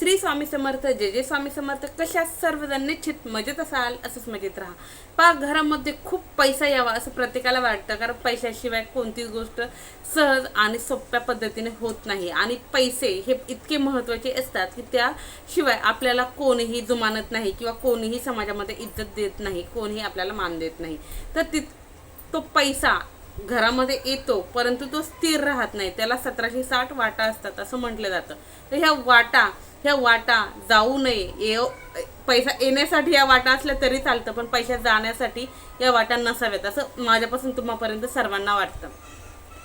श्री स्वामी समर्थ जे जे स्वामी समर्थ. कशा सर्वजण निश्चित मजेत असाल असंच मजेत राहा. पा घरामध्ये खूप पैसा यावा असं प्रत्येकाला वाटतं कारण पैशाशिवाय कोणतीच गोष्ट सहज आणि सोप्या पद्धतीने होत नाही. आणि पैसे हे इतके महत्त्वाचे असतात की त्याशिवाय आपल्याला कोणीही जुमानत नाही किंवा कोणीही समाजामध्ये इज्जत देत नाही कोणीही आपल्याला मान देत नाही. तर तित तो पैसा घरामध्ये येतो परंतु तो स्थिर राहत नाही. त्याला सतराशे साठ वाटा असतात असं म्हटलं जातं. तर ह्या वाटा ह्या वाटा जाऊ नये. पैसा येण्यासाठी या वाटा असल्या तरी चालतं पण पैसा जाण्यासाठी या वाटा नसाव्यात असं माझ्यापासून तुम्हापर्यंत सर्वांना वाटतं.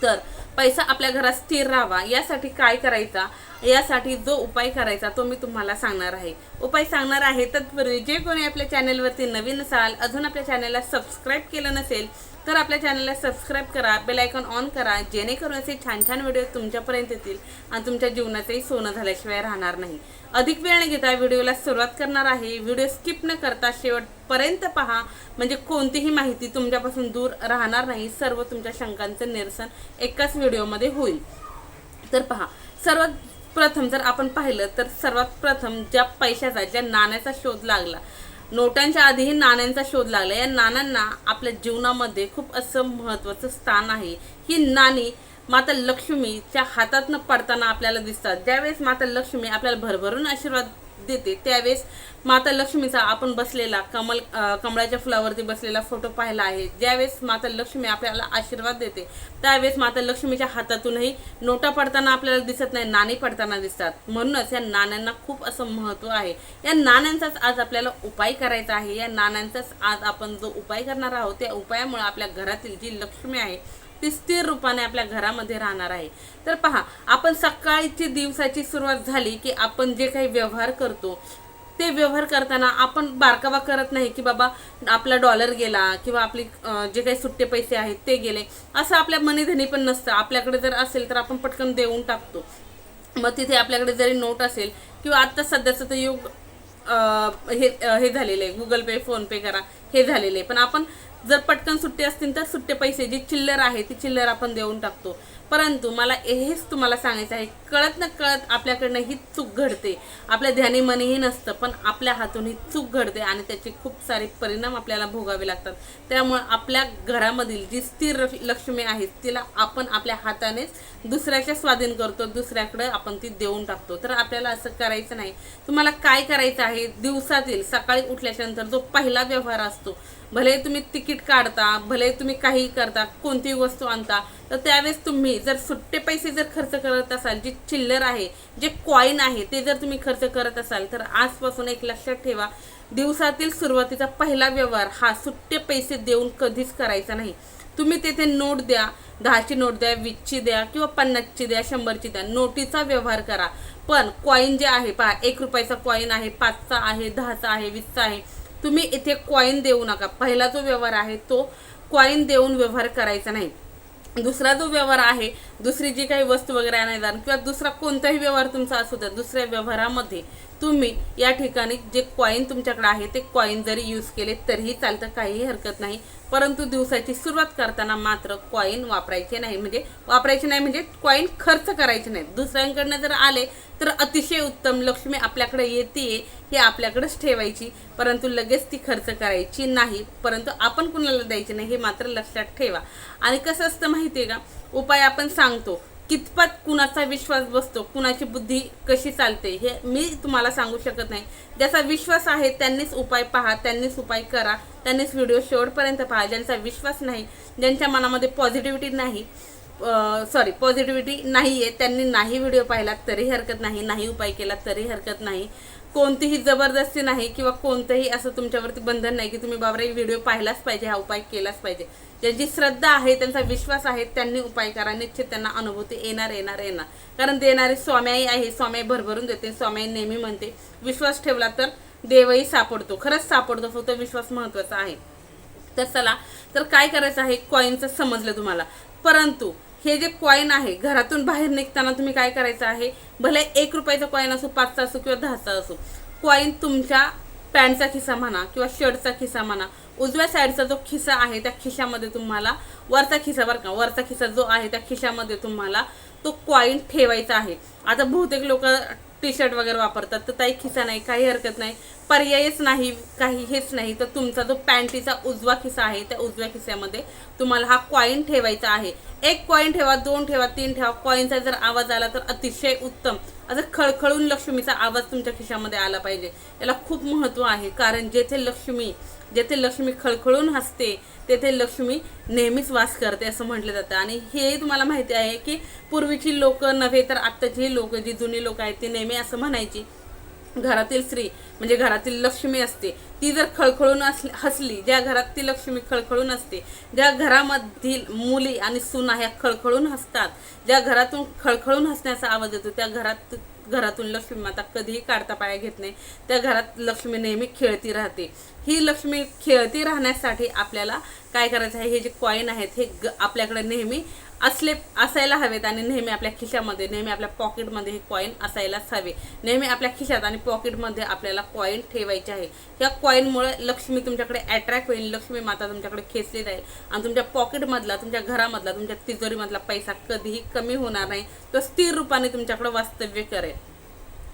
तर पैसा आपल्या घरात स्थिर राहावा यासाठी काय करायचा? यासाठी जो उपाय करायचा तो मी तुम्हाला सांगणार आहे. उपाय सांगणार आहे तत्पूर्वी जे कोणी आपल्या चॅनलवरती नवीन असाल अजून आपल्या चॅनलला सबस्क्राईब केलं नसेल तर आपल्या चॅनलला सबस्क्राईब करा बेल आयकॉन ऑन करा जेणेकरून असे छान छान व्हिडिओ तुमच्यापर्यंत येतील आणि तुमच्या जीवनाचंही सोनं झाल्याशिवाय राहणार नाही. अधिक वेळ न घेता व्हिडिओला सुरुवात करणार आहे. व्हिडिओ स्किप न करता शेवटपर्यंत पहा. म्हणजे कोणतीही माहिती तुमच्यापासून दूर राहणार नाही. सर्व तुमच्या शंकांचं निरसन एकाच व्हिडिओमध्ये होईल. तर पहा. सर्वात प्रथम जर आपण पाहिलं तर सर्वात प्रथम ज्या पैशाचा ज्या नाण्याचा शोध लागला नोटांच्या आधीही नाण्यांचा शोध लागला. या नाण्यांना आपल्या जीवनामध्ये खूप असं महत्त्वाचं स्थान आहे. ही नाणी माता लक्ष्मीच्या हातातनं पडताना आपल्याला दिसतात. ज्यावेळेस माता लक्ष्मी आपल्याला भरभरून आशीर्वाद देते. त्यावेळेस माता लक्ष्मीचा आपण बसलेला कमल कमळाच्या फुलावरती बसलेला फोटो पाहिला आहे. ज्यावेळेस माता लक्ष्मी आपल्याला आशीर्वाद देते त्यावेळेस माता लक्ष्मीच्या हातातूनही नोटा पडताना आपल्याला दिसत नाही नाणी पडताना दिसतात. म्हणूनच या नाण्यांना खूप असं महत्त्व आहे. या नाण्यांचाच आज आपल्याला उपाय करायचा आहे. या नाण्यांचाच आज आपण जो उपाय करणार आहोत त्या उपायामुळे आपल्या घरातील जी लक्ष्मी आहे ती स्थिर रूपाने आपल्या घरामध्ये राहणार आहे. तर पहा आपण सकाळची दिवसाची सुरुवात झाली की आपण जे काही व्यवहार करतो ते व्यवहार करताना आपण बारकावा करत नाही की बाबा आपला डॉलर गेला किंवा आपली जे काही सुट्टे पैसे आहेत ते गेले. असं आपल्या मनीधनी पण नसतं. आपल्याकडे जर असेल तर आपण पटकन देऊन टाकतो. मग तिथे आपल्याकडे जरी नोट असेल किंवा आत्ता सध्याचं तर युग हे हे झालेलं आहे. गुगल पे फोनपे करा. हे झालेले आहे. पण आपण जर पटकन सुट्टे असतील तर सुट्टे पैसे जी चिल्लर आहे ती चिल्लर आपण देऊन टाकतो. परंतु मला हेच तुम्हाला सांगायचं आहे कळत न कळत आपल्याकडनं ही चूक घडते. आपल्या ध्यानी मनीही नसतं पण आपल्या हातून ही चूक घडते आणि त्याचे खूप सारे परिणाम आपल्याला भोगावे लागतात. त्यामुळं आपल्या घरामधील जी स्थिर लक्ष्मी आहे तिला आपण आपल्या हातानेच दुसऱ्याच्या स्वाधीन करतो दुसऱ्याकडे आपण ती देऊन टाकतो. तर आपल्याला असं करायचं नाही. तुम्हाला काय करायचं आहे? दिवसातील सकाळी उठल्याच्यानंतर जो पहिला व्यवहार असतो भले तुम्ही तिकीट काढता भले तुम्ही काही करता कोणतीही वस्तू आणता तर त्यावेळेस तुम्ही जर सुट्टे पैसे जर खर्च करत असाल जे चिल्लर आहे जे कॉईन आहे ते जर तुम्ही खर्च करत असाल तर आजपासून एक लक्षात ठेवा दिवसातील सुरुवातीचा पहिला व्यवहार हा सुट्टे पैसे देऊन कधीच करायचा नाही. तुम्ही तेथे नोट द्या दहाची नोट द्या वीसची द्या किंवा पन्नासची द्या शंभरची द्या नोटीचा व्यवहार करा. पण कॉईन जे आहे पहा एक रुपयाचा कॉईन आहे पाचचा आहे दहाचा आहे वीसचा आहे तुम्ही इथे कॉईन देऊ नका. पहिला जो व्यवहार आहे तो कॉईन देऊन व्यवहार करायचा नाही. दुसरा जो व्यवहार आहे दुसरी जी काही वस्तू वगैरे आणायला किंवा दुसरा कोणताही व्यवहार तुमचा असू द्या दुसऱ्या व्यवहारामध्ये तुम्ही या ठिकाणी जे कॉईन तुमच्याकडे आहे ते कॉईन जरी यूज केले तरीही चालतं काहीही हरकत नाही. परंतु दिवसाची सुरुवात करताना मात्र कॉईन वापरायचे नाही. म्हणजे वापरायचे नाही म्हणजे कॉईन खर्च करायचे नाही. दुसऱ्यांकडनं जर आले तर अतिशय उत्तम लक्ष्मी आपल्याकडे येते हे आपल्याकडेच ठेवायची. परंतु लगेच ती खर्च करायची नाही. परंतु आपण कुणाला द्यायची नाही हे मात्र लक्षात ठेवा. आणि कसं असतं माहिती आहे का? उपाय आपण सांगतो. कितपत कुणाचा विश्वास बसतो कुणाची बुद्धी कशी चालते हे मी तुम्हाला सांगू शकत नाही. ज्याचा विश्वास आहे त्यांनीच उपाय पहा त्यांनीच उपाय करा त्यांनीच व्हिडिओ शेवटपर्यंत पहा. ज्यांचा विश्वास नाही ज्यांच्या मनामध्ये पॉझिटिव्हिटी नाही सॉरी पॉझिटिव्हिटी नाही आहे त्यांनी नाही व्हिडिओ पाहिला तरी हरकत नाही नाही उपाय केला तरी हरकत नाही. कोणतीही जबरदस्ती नाही किंवा कोणतंही असं तुमच्यावरती बंधन नाही की तुम्ही बाबरा व्हिडिओ पाहिलाच पाहिजे हा उपाय केलाच पाहिजे. ज्यांची श्रद्धा आहे त्यांचा विश्वास आहे त्यांनी उपाय करा. निश्चित त्यांना अनुभूती येणार येणार येणार. कारण देणारी स्वाम्याई आहे स्वाम्याई भरभरून देते स्वाम्याई नेहमी म्हणते विश्वास ठेवला तर देवही सापडतो. खरंच सापडतो फक्त विश्वास महत्त्वाचा आहे. तर चला तर काय करायचं आहे? कॉईनचं समजलं तुम्हाला. परंतु हे जे कॉईन आहे घरातून बाहेर निघताना तुम्ही काय करायचं आहे? भले एक रुपयाचा कॉईन असो पाचचा असो किंवा दहाचा असो कॉईन तुमच्या पॅन्टचा खिसा म्हणा किंवा शर्टचा खिसा म्हणा उजव्या साईडचा जो खिसा आहे त्या खिशामध्ये तुम्हाला वरचा खिसा बरं का वरचा खिसा जो आहे त्या खिशामध्ये तुम्हाला तो कॉईन ठेवायचा आहे. आता बहुतेक लोक टी शर्ट वगैरे वापरतात तर ताई खिसा नाही काही हरकत नाही. पर्यायच नाही काही हेच नाही. तर तुमचा जो पॅन्टीचा उजवा खिसा आहे त्या उजव्या खिस्यामध्ये तुम्हाला हा कॉईन ठेवायचा आहे. एक कॉईन ठेवा दोन ठेवा तीन ठेवा. कॉईनचा जर आवाज आला तर अतिशय उत्तम. असं खळखळून लक्ष्मीचा आवाज तुमच्या खिशामध्ये आला पाहिजे. याला खूप महत्त्व आहे कारण जेथे लक्ष्मी जेथे लक्ष्मी खळखळून हसते तेथे लक्ष्मी नेहमीच वास करते असं म्हटलं जातं. आणि हे तुम्हाला माहिती आहे की पूर्वीची लोक नव्हे तर आत्ताची लोक जी जुनी लोक आहेत ती नेहमी असं म्हणायची घरातील स्त्री म्हणजे घरातील लक्ष्मी असते. ती जर खळखळून असली हसली ज्या घरात ती लक्ष्मी खळखळून असते ज्या घरामधील मुली आणि सुना ह्या खळखळून हसतात ज्या घरातून खळखळून हसण्याचा आवाज येतो त्या घरात घरातून लक्ष्मी माता कधीही काढता पाया घेत नाही. त्या घरात लक्ष्मी नेहमी खेळती राहते. ही लक्ष्मी खेळती राहण्यासाठी आपल्याला काय करायचं आहे? हे जे कॉईन आहेत हे ग आपल्याकडे नेहमी असले असायला हवेत आणि नेहमी आपल्या खिशामध्ये नेहमी आपल्या पॉकेटमध्ये हे कॉईन असायलाच हवे. नेहमी आपल्या खिशात आणि पॉकेटमध्ये आपल्याला कॉईन ठेवायचे आहे. या कॉईनमुळे लक्ष्मी तुमच्याकडे अट्रॅक्ट होईल लक्ष्मी माता तुमच्याकडे खेचली जाईल. आणि तुमच्या पॉकेटमधला तुमच्या घरामधला तुमच्या तिजोरीमधला पैसा कधीही कमी होणार नाही. तो स्थिर रूपाने तुमच्याकडे वास्तव्य करेल.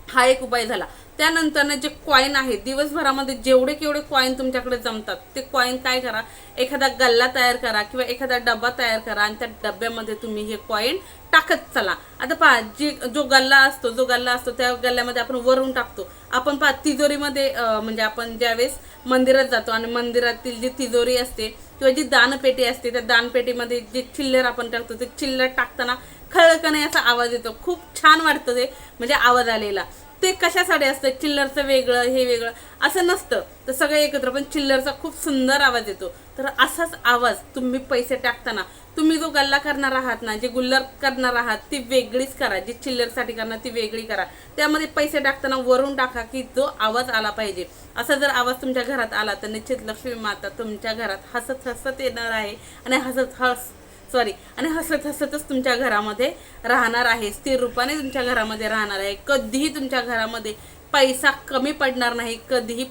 हा एक उपाय झाला. त्यानंतरनं जे कॉईन आहे दिवसभरामध्ये जेवढे केवढे कॉईन तुमच्याकडे जमतात ते कॉईन काय करा एखादा गल्ला तयार करा किंवा एखादा डबा तयार करा आणि त्या डब्यामध्ये तुम्ही हे कॉईन टाकत चला. आता पहा जी जो गल्ला असतो जो गल्ला असतो त्या गल्ल्यामध्ये आपण वरून टाकतो. आपण पहा तिजोरीमध्ये म्हणजे आपण ज्यावेळेस मंदिरात जातो आणि मंदिरातील जी तिजोरी असते किंवा जी दानपेटी असते त्या दानपेटीमध्ये जे चिल्लर आपण टाकतो ते चिल्लर टाकताना खळकणे असा आवाज येतो. खूप छान वाटतं ते म्हणजे आवाज आलेला. ते कशासाठी असतं? चिल्लरचं वेगळं हे वेगळं. असं नसतं. तर सगळं एकत्र पण चिल्लरचा खूप सुंदर आवाज येतो. तर असाच आवाज तुम्ही पैसे टाकताना तुम्ही जो गल्ला करणार आहात ना जे गुल्लर करणार आहात ती वेगळीच करा. जी चिल्लरसाठी करणार ती वेगळी करा. त्यामध्ये पैसे टाकताना वरून टाका की जो आवाज आला पाहिजे. असा जर आवाज तुमच्या घरात आला तर निश्चित लक्ष्मी माता तुमच्या घरात हसत हसत येणार आहे आणि हसत हस सॉरी आणि हसत हसतच तुमच्या घरामध्ये राहणार आहे. स्थिर रूपाने तुमच्या घरामध्ये राहणार आहे. कधीही तुमच्या घरामध्ये पैसा कमी पडणार नाही. कधीही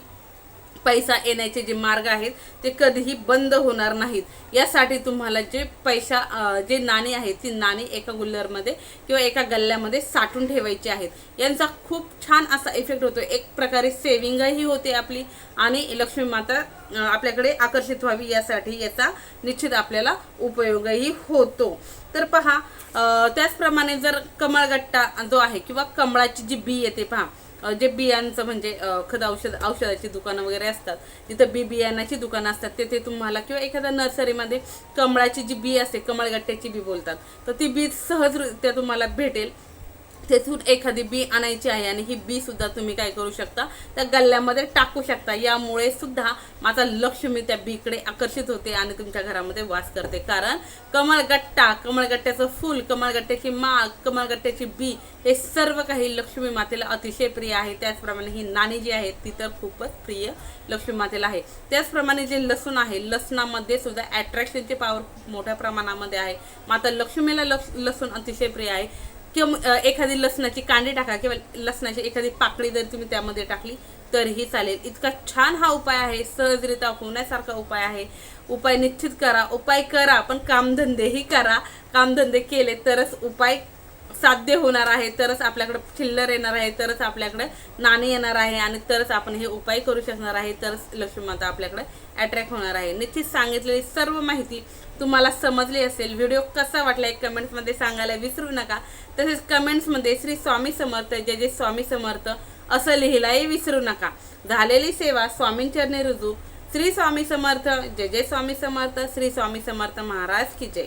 पैसा येण्याचे जे मार्ग आहेत ते कधीही बंद होणार नाहीत. यासाठी तुम्हाला जे पैसा जे नाणी आहेत ती नाणी एका गुल्लरमध्ये किंवा एका गल्ल्यामध्ये साठून ठेवायची आहेत. यांचा खूप छान असा इफेक्ट होतो. एक प्रकारे सेविंगही होते आपली आणि लक्ष्मी माता आपल्याकडे आकर्षित व्हावी यासाठी याचा निश्चित आपल्याला उपयोगही होतो. तर पहा त्याचप्रमाणे जर कमळगट्टा जो आहे किंवा कमळाची जी बी येते पहा. जे बियांचं म्हणजे खत औषध औषधाची दुकानं वगैरे असतात तिथं बी बियाणाची दुकानं असतात तिथे तुम्हाला किंवा एखाद्या नर्सरीमध्ये कमळाची जी बी असते कमळगट्ट्याची बी बोलतात तर ती बी सहजरित्या तुम्हाला भेटेल. तेथून एखादी बी आणायची आहे आणि ही बी सुद्धा तुम्ही काय करू शकता? त्या गल्ल्यामध्ये टाकू शकता. यामुळे सुद्धा माझा लक्ष्मी त्या बीकडे आकर्षित होते आणि तुमच्या घरामध्ये वास करते. कारण कमळगट्टा कमळगट्ट्याचं फूल कमळगट्ट्याची माळ कमळगट्ट्याची बी हे सर्व काही लक्ष्मी मातेला अतिशय प्रिय आहे. त्याचप्रमाणे ही नाणी जी आहे ती तर खूपच प्रिय लक्ष्मी मातेला आहे. त्याचप्रमाणे जे लसूण आहे लसणामध्ये सुद्धा अट्रॅक्शनची पॉवर खूप मोठ्या प्रमाणामध्ये आहे. माता लक्ष्मीला लक्ष लसूण अतिशय प्रिय आहे. किंवा एखादी लसणाची कांडी टाका किंवा लसणाची एखादी पाकळी जर तुम्ही त्यामध्ये टाकली तरीही चालेल. इतका छान हा उपाय आहे. सहजरित्या होण्यासारखा उपाय आहे. उपाय निश्चित करा उपाय करा पण कामधंदेही करा. कामधंदे केले तरच उपाय साध्य होणार आहे तरच आपल्याकडे चिल्लर येणार आहे तरच आपल्याकडे नाणी येणार आहे आणि तरच आपण हे उपाय करू शकणार आहे तरच लक्ष्मी माता आपल्याकडे अट्रॅक्ट होणार आहे. निश्चित सांगितलेली सर्व माहिती तुम्हाला समजली असेल. व्हिडिओ कसा वाटला एक कमेंट्समध्ये सांगायला विसरू नका. तसेच कमेंट्समध्ये श्री स्वामी समर्थ जय जय स्वामी समर्थ असं लिहिलाही विसरू नका. झालेली सेवा स्वामींचरणी रुजू. श्री स्वामी समर्थ जय जय स्वामी समर्थ श्री स्वामी समर्थ महाराज की जय.